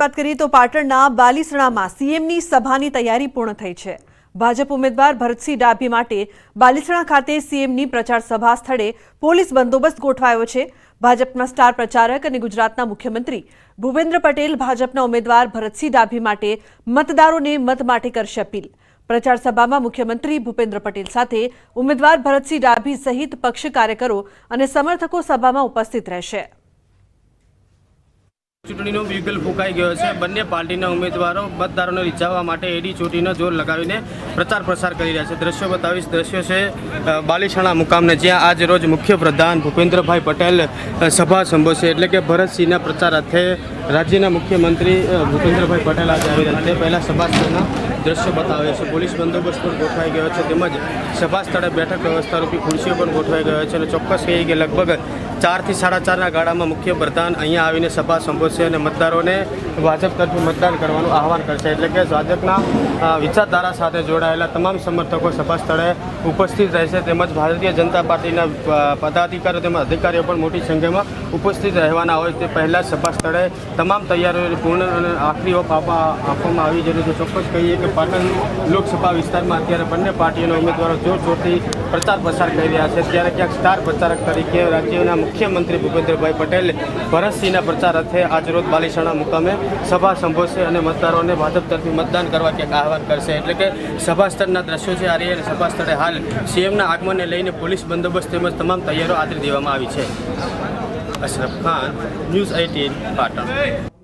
વાત કરીએ તો પાટણના બાલીસણામાં સીએમની સભાની તૈયારી પૂર્ણ થઈ છે. ભાજપ ઉમેદવાર ભરતસિંહ ડાભી માટે બાલીસણા ખાતે સીએમની પ્રચાર સભા સ્થળે પોલીસ બંદોબસ્ત ગોઠવાયો છે. ભાજપના સ્ટાર પ્રચારક અને ગુજરાતના મુખ્યમંત્રી ભૂપેન્દ્ર પટેલ ભાજપના ઉમેદવાર ભરતસિંહ ડાભી માટે મતદારોને મત માટે કરશે અપીલ. પ્રચાર સભામાં મુખ્યમંત્રી ભૂપેન્દ્ર પટેલ સાથે ઉમેદવાર ભરતસિંહ ડાભી સહિત પક્ષ કાર્યકરો અને સમર્થકો સભામાં ઉપસ્થિત રહેશે. ચૂંટણીનો વ્યુગલ ફૂંકાઈ ગયો છે. બંને પાર્ટીના ઉમેદવારો મતદારોને રીઝાવવા માટે એડી ચોટીનો જોર લગાવીને પ્રચાર પ્રસાર કરી રહ્યા છે. દ્રશ્યો બતાવીશ. દ્રશ્યો છે અ, મુકામને જ્યાં આજ રોજ મુખ્ય પ્રધાન ભૂપેન્દ્રભાઈ પટેલ સભા સંબોધશે. એટલે કે ભરતસિંહના પ્રચાર અર્થે રાજ્યના મુખ્યમંત્રી ભૂપેન્દ્રભાઈ પટેલ આજે આવી રહ્યા છે. પહેલાં સભા સ્થળના દ્રશ્યો બતાવે છે. પોલીસ બંદોબસ્ત પણ ગોઠવાઈ ગયો છે. તેમજ સભા સ્થળે બેઠક વ્યવસ્થા રૂપી ખુરશીઓ પણ ગોઠવાઈ ગયો છે અને ચોક્કસ કહીએ કે લગભગ ચારથી સાડા ચારના ગાળામાં મુખ્ય પ્રધાન અહીંયા આવીને સભા સંબોધશે અને મતદારોને ભાજપ તરફી મતદાન કરવાનું આહવાન કરશે. એટલે કે ભાજપના વિચારધારા સાથે જોડાયેલા તમામ સમર્થકો સભા સ્થળે ઉપસ્થિત રહેશે. તેમજ ભારતીય જનતા પાર્ટીના પદાધિકારીઓ તેમજ અધિકારીઓ પણ મોટી સંખ્યામાં ઉપસ્થિત રહેવાના હોય તે પહેલાં સભા સ્થળે તમામ તૈયારીઓ પૂર્ણ અને આખરી ઓપ આપવા આપવામાં આવી જેનું છે ચોક્કસ કહીએ કે પાટણ લોકસભા વિસ્તારમાં અત્યારે બંને પાર્ટીઓના ઉમેદવારો જોરશોરથી પ્રચાર પ્રસાર કરી રહ્યા છે. ત્યારે ક્યાંક સ્ટાર પ્રચારક તરીકે રાજ્યના મુખ્યમંત્રી ભૂપેન્દ્રભાઈ પટેલ ભરતસિંહના પ્રચાર અર્થે આજરોજ બાલીસણા મુકામે સભા સંબોધશે અને મતદારોને ભાજપ તરફી મતદાન કરવા ક્યાંક આહવાન કરશે. એટલે કે સભા સ્થળના દ્રશ્યો છે, આ રહ્યા સભા સ્થળે હાલ સીએમના આગમનને લઈને પોલીસ બંદોબસ્ત તેમજ તમામ તૈયારીઓ આદરી દેવામાં આવી છે. Ashraf Khan news eighteen Patan